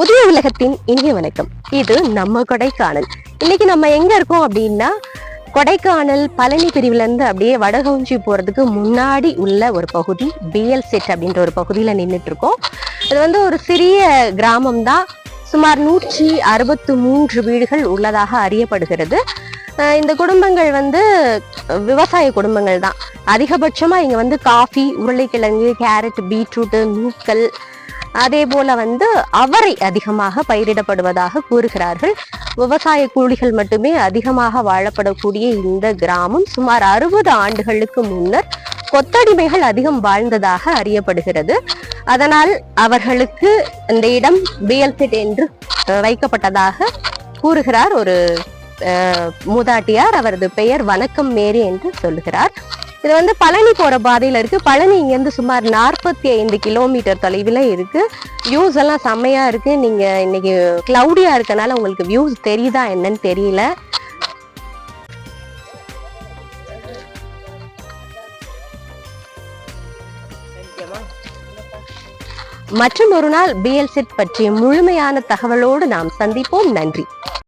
புதிய உலகத்தின் இனிய வணக்கம். இது நம்ம கொடைக்கானல். இன்னைக்கு நம்ம எங்க இருக்கோம் அப்படின்னா கொடைக்கானல் பழனி பிரிவுல இருந்து அப்படியே வடகவுஞ்சி போறதுக்கு முன்னாடி உள்ள ஒரு பகுதி பிஎல் செட் அப்படின்ற ஒரு பகுதியில நின்றுட்டு இருக்கோம் இது வந்து ஒரு சிறிய கிராமம் தான் சுமார் நூற்றி அறுபத்து மூன்று வீடுகள் உள்ளதாக அறியப்படுகிறது. இந்த குடும்பங்கள் வந்து விவசாய குடும்பங்கள் தான் அதிகபட்சமா இங்க வந்து காஃபி உருளைக்கிழங்கு கேரட் பீட்ரூட் நூக்கல் அதே போல வந்து அவரை அதிகமாக பயிரிடப்படுவதாக கூறுகிறார்கள். விவசாய கூலிகள் மட்டுமே அதிகமாக வாழப்படக்கூடிய இந்த கிராமம் சுமார் அறுபது ஆண்டுகளுக்கு முன்னர் கொத்தடிமைகள் அதிகம் வாழ்ந்ததாக அறியப்படுகிறது. அதனால் அவர்களுக்கு இந்த இடம் பிஎல்செட் என்று வைக்கப்பட்டதாக கூறுகிறார் ஒரு மூதாட்டியார். அவரது பெயர் வணக்கம் மேரி என்று சொல்லுகிறார். இது வந்து பழனி போற பாதையில இருக்கு. பழனி இங்கேருந்து சுமார் நாற்பத்தி ஐந்து கிலோமீட்டர் தொலைவில் இருக்கு. வியூஸ் எல்லாம் செம்மையா இருக்கு. நீங்க இன்னைக்கு கிளவுடியா இருக்கனால உங்களுக்கு வியூஸ் தெரியுதா என்னன்னு தெரியல. மற்றும் ஒரு நாள் பிஎல் செட் பற்றிய முழுமையான தகவலோடு நாம் சந்திப்போம். நன்றி.